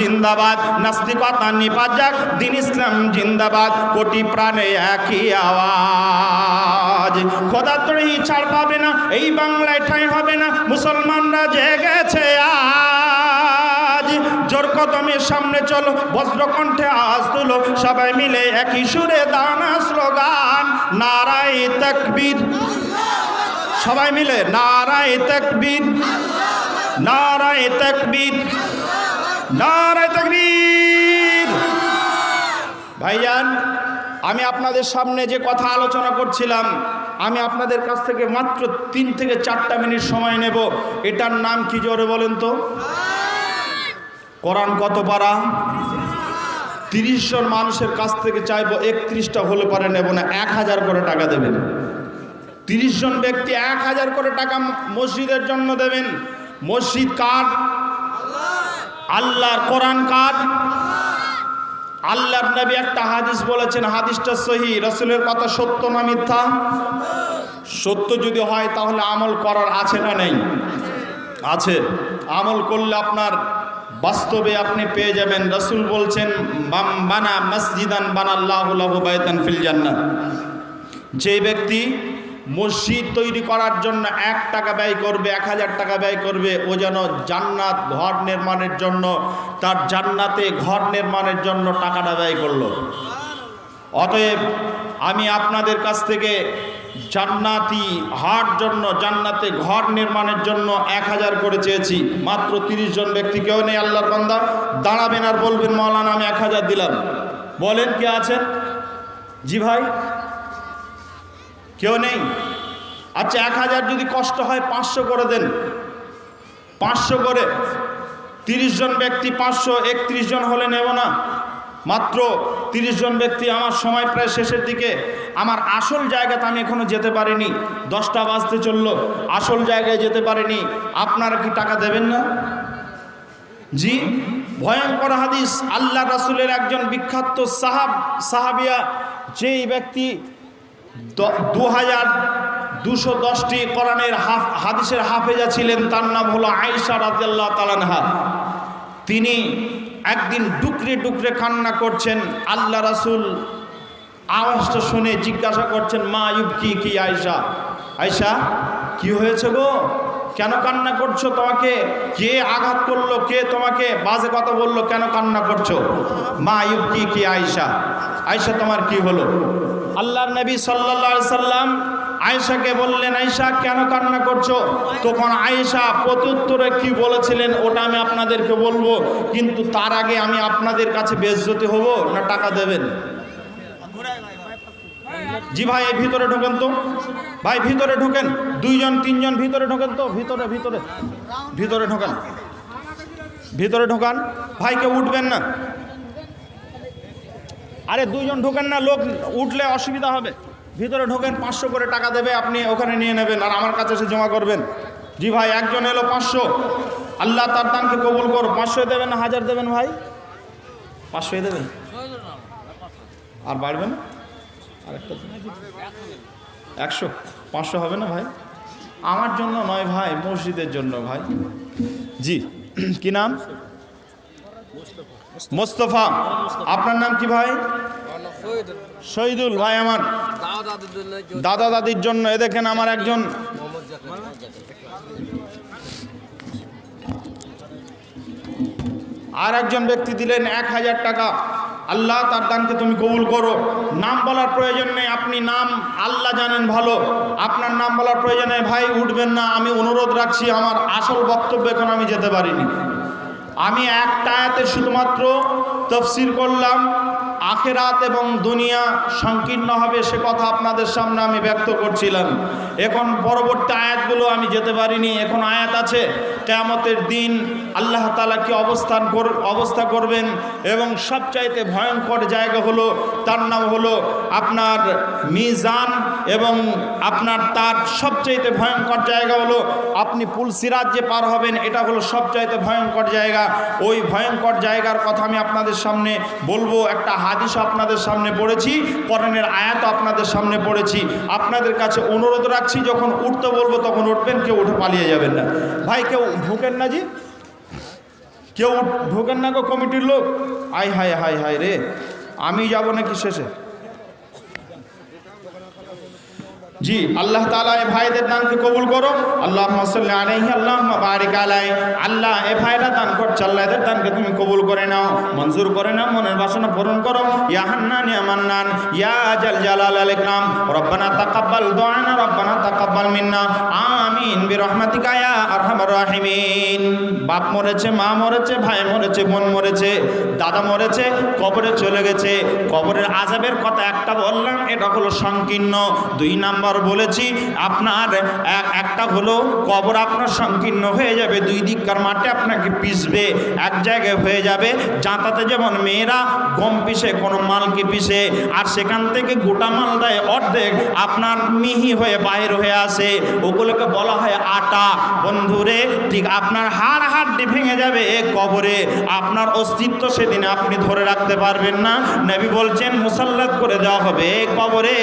জিন্দাবাদ, নাস্তিকতা নিপাত যাক দিন ইসলাম জিন্দাবাদ, কোটি প্রাণে একই আওয়াজ। খোদা তরি ছাড় পাবে না, এই বাংলায় ঠাঁই হবে না, মুসলমানরা জেগেছে আজ। জোর কদমের সামনে চলো, বজ্রকণ্ঠে আজ তুলো, সবাই মিলে একই সুরে দানা স্লোগান, নারায় তকবীর। সবাই মিলে নারায় তকবীর নারায় তকবীর। নারায় তকবীর। ভাইজান, আমি আপনাদের সামনে যে কথা আলোচনা করছিলাম, আমি আপনাদের কাছ থেকে মাত্র তিন থেকে চারটা মিনিট সময় নেব। এটার নাম কি জোরে বলেন তো? কোরআন কত পারা? তিরিশ জন মানুষের কাছ থেকে চাইব একত্রিশটা হলে পারে নেব না, এক হাজার করে টাকা দেবেন। তিরিশ জন ব্যক্তি এক হাজার করে টাকা মসজিদের জন্য দেবেন। মসজিদ কার আল্লাহর কোরআন কার? আল্লাহর নবী একটা হাদিস বলেছেন, হাদিসটা সহি, রসুলের কথা সত্য না মিথ্যা? সত্য যদি হয় তাহলে আমল করার আছে না নেই? আছে। আমল করলে আপনার বাস্তবে আপনি পেয়ে যাবেন। রসুল বলছেন বানা মসজিদান বানাল্লাহুল্লাহ বাইতান ফিল জান্নাত যে ব্যক্তি মসজিদ তৈরি করার জন্য এক টাকা ব্যয় করবে, এক হাজার টাকা ব্যয় করবে। ও যেন জান্নাত ঘর নির্মাণের জন্য, তার জান্নাতে ঘর নির্মাণের জন্য টাকাটা ব্যয় করল। অতএব আমি আপনাদের কাছ থেকে জান্নাতি হাট জন্য, জান্নাতে ঘর নির্মাণের জন্য এক হাজার করে চেয়েছি। মাত্র তিরিশ জন ব্যক্তি কেউ নেই, আল্লাহর বান্দা। দাঁড়াবেন আর বলবেন, মৌলানা, আমি এক হাজার দিলাম। বলেন, কে আছেন? জি ভাই। কেউ নেই। আচ্ছা এক হাজার যদি কষ্ট হয়, পাঁচশো করে দেন। পাঁচশো করে। তিরিশ জন ব্যক্তি পাঁচশো, একত্রিশ জন হলে নেব না। মাত্র তিরিশ জন ব্যক্তি আমার সময় প্রায় শেষের দিকে। আমার আসল জায়গাতে আমি এখনও যেতে পারিনি। দশটা বাজতে চলল। আসল জায়গায় যেতে পারিনি। আপনারা কি টাকা দেবেন না? জি, ভয়ঙ্কর হাদিস। আল্লাহ রাসুলের একজন বিখ্যাত সাহাব সাহাবিয়া, যেই ব্যক্তি দু হাজার দুশো দশটি কোরআনের হাফ, হাদিসের হাফেজা ছিলেন, তার নাম হলো আয়েশা রাজিয়াল্লাহ তালানহা তিনি একদিন ডুকরে ডুকরে কান্না করছেন, আল্লাহ রাসুল আওয়াজটা শুনে জিজ্ঞাসা করছেন, মা ইউব কি কি আয়সা আয়সা কি হয়েছে গো? কেন কান্না করছ তোমাকে? কে আঘাত করল? কে তোমাকে বাজে কথা বলল? কেন কান্না করছ? মা ইউব কি কি আয়সা আয়সা তোমার কি হলো? আল্লাহর নবী সাল্লা সাল্লাম আয়েশাকে বললেন, আয়েশা, কেন কান্না করছ? তখন আয়েশা প্রত্যুত্তরে কি বলেছিলেন, ওটা আমি আপনাদেরকে বলব, কিন্তু তার আগে আমি আপনাদের কাছে বেজ্জতি হব না টাকা দেবেন? জি ভাই এই ভিতরে ঢোকেন তো। ভাই, ভিতরে ঢোকেন। দুইজন, তিনজন, ভিতরে ঢোকেন তো। ভিতরে ভিতরে। ভিতরে ঢোকান। ভিতরে ঢোকান। ভাই কেউ উঠবেন না। আরে দুইজন ঢোকেন না, লোক উঠলে অসুবিধা হবে। ভিতরে ঢোকেন, পাঁচশো করে টাকা দেবে, আপনি ওখানে নিয়ে নেবেন, আর আমার কাছে এসে জমা করবেন। জি ভাই, একজন এলো পাঁচশো। আল্লাহ তার দানকে কবুল কর পাঁচশো দেবেন না হাজার দেবেন ভাই? পাঁচশোই দেবেন? আর বাড়বে না? আরেকটা একশো? পাঁচশো হবে না ভাই? আমার জন্য নয় ভাই, মসজিদের জন্য ভাই। জি, কি নাম? মোস্তফা। আপনার নাম কি ভাই? শহীদুল, ভাই আমার। দাদা দাদির জন্য। এ দেখেন আমার একজন আর একজন ব্যক্তি দিলেন এক হাজার টাকা। আল্লাহ তার দানকে তুমি কবুল করো। নাম বলার প্রয়োজন নেই। আপনি নাম আল্লাহ জানেন ভালো। আপনার নাম বলার প্রয়োজন নেই। ভাই, উঠবেন না। আমি অনুরোধ রাখছি। আমার আসল বক্তব্য এখন আমি যেতে পারিনি। আমি একটা আয়াতে শুধুমাত্র তফসির করলাম, আখেরাত এবং দুনিয়া সংকীর্ণ হবে সে কথা আপনাদের সামনে আমি ব্যক্ত করছিলাম। এখন পরবর্তী আয়াতগুলো আমি যেতে পারিনি, এখন আয়াত আছে, কেয়ামতের দিন আল্লাহ তালা কি অবস্থান কর, অবস্থা করবেন এবং সবচাইতে ভয়ঙ্কর জায়গা হলো, তার নাম হলো আপনার মিজান এবং আপনার তার সবচাইতে ভয়ঙ্কর জায়গা হলো আপনি পুল সিরাজ যে পার হবেন, এটা হলো সবচাইতে ভয়ঙ্কর জায়গা। ওই ভয়ঙ্কর জায়গার কথা আমি আপনাদের সামনে বলব, একটা হাদিস আপনাদের সামনে পড়েছি করণের আয়াত আপনাদের সামনে পড়েছি। আপনাদের কাছে অনুরোধ রাখছি, যখন উঠতে বলব তখন উঠবেন, কেউ উঠে পালিয়ে যাবেন না। ভাই, কেউ ঢুকেন না জি? কেউ ঢোকেন না গো কমিটির লোক? আয় হায় হায় হায় রে। আমি যাব নাকি শেষে? জি, আল্লাহ তাআলা এ ভাইদের দানকে কবুল করো আল্লাহ আলাইহি আল্লাহ বারিক আলাই। আল্লাহ এ ভাইরা দান করছে, আল্লাহ দানকে তুমি কবুল করে নাও, মঞ্জুর করে নাও, মনের বাসনা পূরণ করো। ইয়া হান্নান, ইয়া মান্নান, ইয়া জাল জালাল আল ইকরাম। রব্বানা তাকাব্বাল দুআনা রব্বানা তাকাব্বাল মিন্না। আমিন, বিরহমাতিকা ইয়া আরহামার রাহিমিন। বাপ মরেছে, মা মরেছে, ভাই মরেছে, বোন মরেছে, দাদা মরেছে, কবরে চলে গেছে। কবরের আজাবের কথা একটা বললাম, এটা হলো সংকীর্ণ। দুই নাম্বার বলেছি, আপনার একটা হলো কবর আপনার সংকীর্ণ হয়ে যাবে, দুই দিককার মাঠে আপনাকে পিসবে এক জায়গায় হয়ে যাবে। যাতাতে যেমন মেয়েরা গম পিসে কোনো মালকে পিসে আর সেখান থেকে গোটা মাল দেয় অর্ধেক আপনার মিহি হয়ে বাইর হয়ে আসে। ওগুলোকে বলা হয় আটা। বন্ধুরে, ঠিক আপনার হাড় হাড্ডি ভেঙে যাবে এ কবরে। আপনার অস্তিত্ব সেদিন আপনি ধরে রাখতে পারবেন না। নবী বলছেন, মুসাল্লাত করে দেওয়া হবে এ কবরে।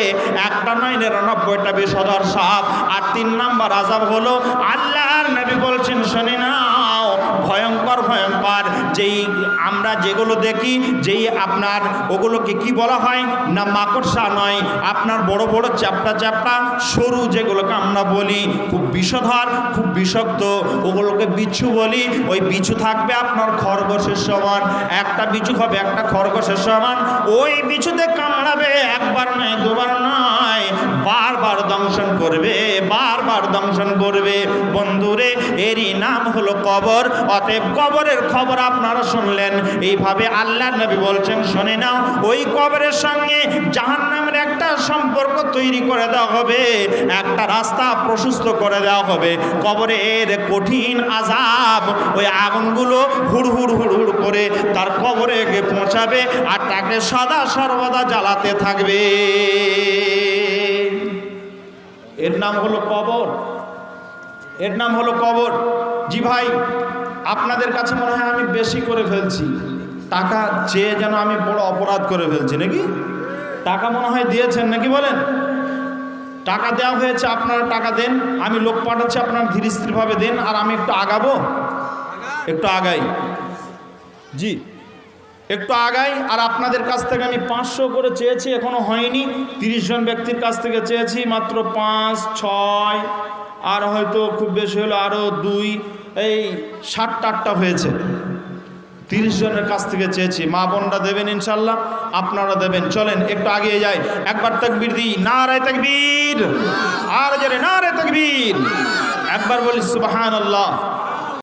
একটা নয় নিরানব্বইটা বিশ হাজার সাপ। আর তিন নাম্বার আজাব হলো, আল্লাহর নবী বলছেন, শুনে নাও, ভয়ঙ্কর ভয়ঙ্কর। যেই আমরা যেগুলো দেখি, যেই আপনার ওগুলোকে কি বলা হয়? না মাকড়সা নয়, আপনার বড় বড় চ্যাপটা চ্যাপটা, সরু যেগুলোকে আমরা বলি, খুব বিষধর, খুব বিষাক্ত। ওগুলোকে বিচ্ছু বলি, ওই বিছু থাকবে আপনার খরগোশের সমান। একটা বিছু হবে, একটা খরগোশের সমান। ওই বিছুতে কামড়াবে একবার নয়, দুবার নয় বারবার দংশন করবে, বারবার দংশন করবে। বন্ধুরে, এরই নাম হলো কবর। অতএব কবরের খবর আপনারা শুনলেন। এইভাবে আল্লাহ নবী বলছেন, শুনে নাও, ওই কবরের সঙ্গে জাহান্নামের একটা সম্পর্ক তৈরি করে দেওয়া হবে। একটা রাস্তা প্রশস্ত করে দেওয়া হবে। কবরের কঠিন আজাব ওই আগুনগুলো হুড় হুড় হুড় হুড় করে তার কবরে পৌঁছাবে আর তাকে সদা সর্বদা জ্বালাতে থাকবে। এর নাম হলো কবর। এর নাম হলো কবর। জি ভাই, আপনাদের কাছে মনে হয় আমি বেশি করে ফেলছি। টাকা চেয়ে যেন আমি বড় অপরাধ করে ফেলছি, নাকি? টাকা মনে হয় দিয়েছেন, নাকি বলেন? টাকা দেওয়া হয়েছে, আপনারা টাকা দেন। আমি লোক পাঠাচ্ছি, আপনারা ধীরে স্থিরভাবে দেন, আর আমি একটু আগাবো? একটু আগাই। জি। একটু আগাই, আর আপনাদের কাছ থেকে আমি পাঁচশো করে চেয়েছি, এখনও হয়নি। তিরিশ জন ব্যক্তির কাছ থেকে চেয়েছি, মাত্র পাঁচ, ছয়, আর হয়তো খুব বেশি হলো আরও দুই, এই ষাটটা আটটা হয়েছে। তিরিশ জনের কাছ থেকে চেয়েছি। মা বোনরা দেবেন ইনশাল্লাহ, আপনারা দেবেন। চলেন, একটু আগিয়ে যাই। একবার তকবীর দিই না রে তকবীর। আর জোরে না রে তকবীর। একবার বলি সুবাহান আল্লাহ